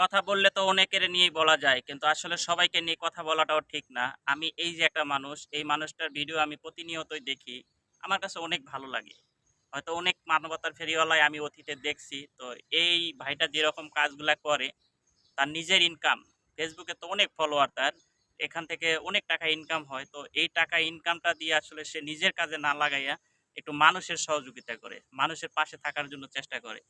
কথা বললে তো অনেকের নিয়েই বলা যায়, কিন্তু আসলে সবাইকে নিয়ে কথা বলাটাও ঠিক না। আমি এই যে একটা মানুষ, এই মানুষটার ভিডিও আমি প্রতিনিয়তই দেখি। আমার কাছে অনেক ভালো লাগে। হয়তো অনেক মানবতার ফেরিওয়ালায় আমি অতীতে দেখছি। তো এই ভাইটা যেরকম কাজগুলা করে, তার নিজের ইনকাম ফেসবুকে তো অনেক ফলোয়ার তার, এখান থেকে অনেক টাকা ইনকাম হয়। তো এই টাকা ইনকামটা দিয়ে আসলে সে নিজের কাজে না লাগাইয়া একটু মানুষের সহযোগিতা করে, মানুষের পাশে থাকার জন্য চেষ্টা করে।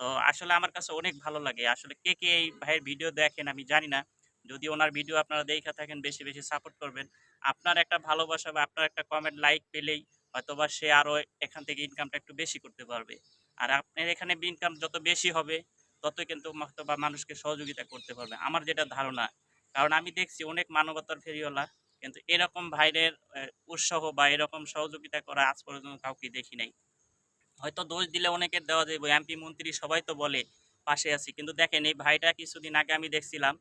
তো আসলে আমার কাছে অনেক ভালো লাগে। আসলে কে কে এই ভাইয়ের ভিডিও দেখেন আমি জানি না। যদি ওনার ভিডিও আপনারা দেখে থাকেন, বেশি বেশি সাপোর্ট করবেন। আপনার একটা ভালোবাসা বা আপনার একটা কমেন্ট লাইক পেলেই হয়তোবা সে আরও এখান থেকে ইনকামটা একটু বেশি করতে পারবে। আর আপনার এখানে ইনকাম যত বেশি হবে, ততই কিন্তু হয়তোবা মানুষকে সহযোগিতা করতে পারবে। আমার যেটা ধারণা, কারণ আমি দেখছি অনেক মানবতার ফেরিওয়ালা, কিন্তু এরকম ভাইরের উৎসাহ বা এরকম সহযোগিতা করা আজ পর্যন্ত কাউকে দেখি নাই। হয়তো দোষ দিলে অনেকের দেওয়া যাবে এমপি, মন্ত্রী সবাই তো বলে, পাশে আছি। কিন্তু দেখেন, এই ভাইটা কিছুদিন আগে আমি দেখছিলাম,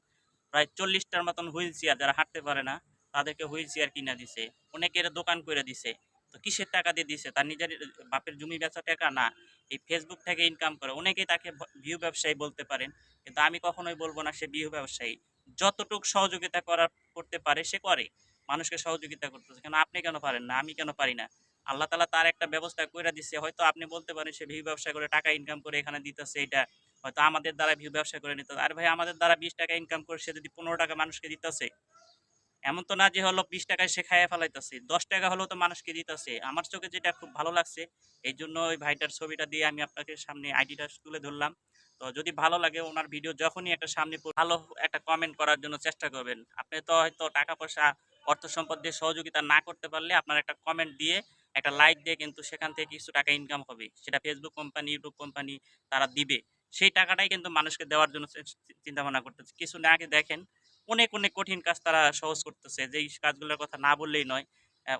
প্রায় চল্লিশটার মতন হুইল চেয়ার, যারা হাঁটতে পারে না, তাদেরকে হুইল চেয়ার কিনে দিছে। অনেকের দোকান করে দিছে। তো কিসের টাকা দিয়ে দিছে? তার নিজের বাপের জমি বেচা টাকা? না, এই ফেসবুক থেকে ইনকাম করে। অনেকেই তাকে ভিউ ব্যবসায়ী বলতে পারেন, কিন্তু আমি কখনোই বলব না সে ভিউ ব্যবসায়ী। যতটুক সহযোগিতা করার, করতে পারে, সে করে। মানুষকে সহযোগিতা করতেছে। কেন আপনি কেন পারেন না? আমি কেন পারি না? আল্লাহ তালা তার একটা ব্যবস্থা করে দিচ্ছে হয়তো আপনি বলতে পারেন সে ভিউ ব্যবসা করে টাকা ইনকাম করে এখানে দিতেছে এটা। হয়তো আমাদের দ্বারা ভিউ ব্যবসা করে নিতে। আর ভাই, আমাদের দ্বারা বিশ টাকা ইনকাম করে সে যদি পনেরো টাকা মানুষকে দিতেছে, এমন তো না যে হলো বিশ টাকায় সে খাইয়া ফেলাইতেছে। দশ টাকা হলেও তো মানুষকে দিতেছে। আমার চোখে যেটা খুব ভালো লাগছে, এই জন্য ওই ভাইটার ছবিটা দিয়ে আমি আপনাকে সামনে আইডিটা তুলে ধরলাম। তো যদি ভালো লাগে ওনার ভিডিও, যখনই একটা সামনে ভালো একটা কমেন্ট করার জন্য চেষ্টা করবেন। আপনি তো হয়তো টাকা পয়সা, অর্থ সম্পদ দিয়ে সহযোগিতা না করতে পারলে আপনার একটা কমেন্ট দিয়ে একটা লাইক দিয়ে কিন্তু সেখান থেকে কিছু টাকা ইনকাম হবে। সেটা ফেসবুক কোম্পানি ইউটিউব কোম্পানি তারা দিবে। সেই টাকাটাই কিন্তু মানুষকে দেওয়ার জন্য চিন্তা ভাবনা করতেছে। কিছু না আগে দেখেন, অনেক অনেক কঠিন কাজ তারা সহজ করতেছে। যেই কাজগুলোর কথা না বললেই নয়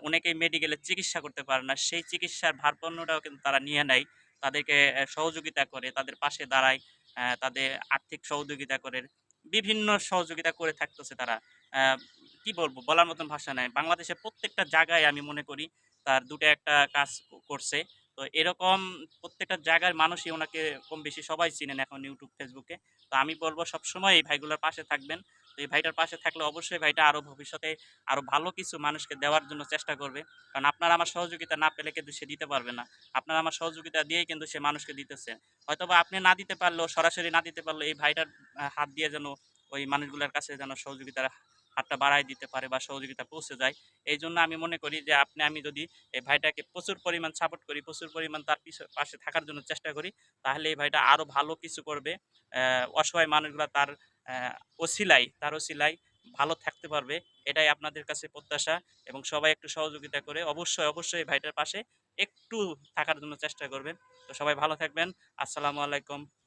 অনেকেই মেডিকেলে চিকিৎসা করতে পারে না। সেই চিকিৎসার ভারপণ্যটাও কিন্তু তারা নিয়ে নেয়। তাদেরকে সহযোগিতা করে, তাদের পাশে দাঁড়ায় তাদের আর্থিক সহযোগিতা করে। বিভিন্ন সহযোগিতা করে থাকতেছে তারা। কি বলব? বলার মতন ভাষা নাই। বাংলাদেশের প্রত্যেকটা জায়গায় আমি মনে করি তার দুটো একটা কাজ করছে। তো এরকম প্রত্যেকটা জায়গার মানুষই ওনাকে কম বেশি সবাই চিনেন এখন ইউটিউব, ফেসবুকে। তো আমি বলব সবসময় এই ভাইগুলোর পাশে থাকবেন। তো এই ভাইটার পাশে থাকলে অবশ্যই ভাইটা আরও ভবিষ্যতে আরও ভালো কিছু মানুষকে দেওয়ার জন্য চেষ্টা করবে। কারণ আপনার আমার সহযোগিতা না পেলে কিন্তু সে দিতে পারবে না। আপনার আমার সহযোগিতা দিয়েই কিন্তু সে মানুষকে দিতেছে। হয়তোবা আপনি না দিতে পারলেও, সরাসরি না দিতে পারলেও এই ভাইটার হাত দিয়ে যেন ওই মানুষগুলোর কাছে যেন সহযোগিতার হাতটা বাড়ায় দিতে পারে বা সহযোগিতা পৌঁছে যায়। এই জন্য আমি মনে করি যে আপনি, আমি যদি এই ভাইটাকে প্রচুর পরিমাণ সাপোর্ট করি, প্রচুর পরিমাণ তার পাশে থাকার জন্য চেষ্টা করি, তাহলে এই ভাইটা আরও ভালো কিছু করবে। অসহায় মানুষগুলো তার ওসিলাই তার ওসিলাই ভালো থাকতে পারবে। এটাই আপনাদের কাছে প্রত্যাশা এবং সবাই একটু সহযোগিতা করে অবশ্যই অবশ্যই ভাইটার পাশে একটু থাকার জন্য চেষ্টা করবেন। তো সবাই ভালো থাকবেন। আসসালামু আলাইকুম।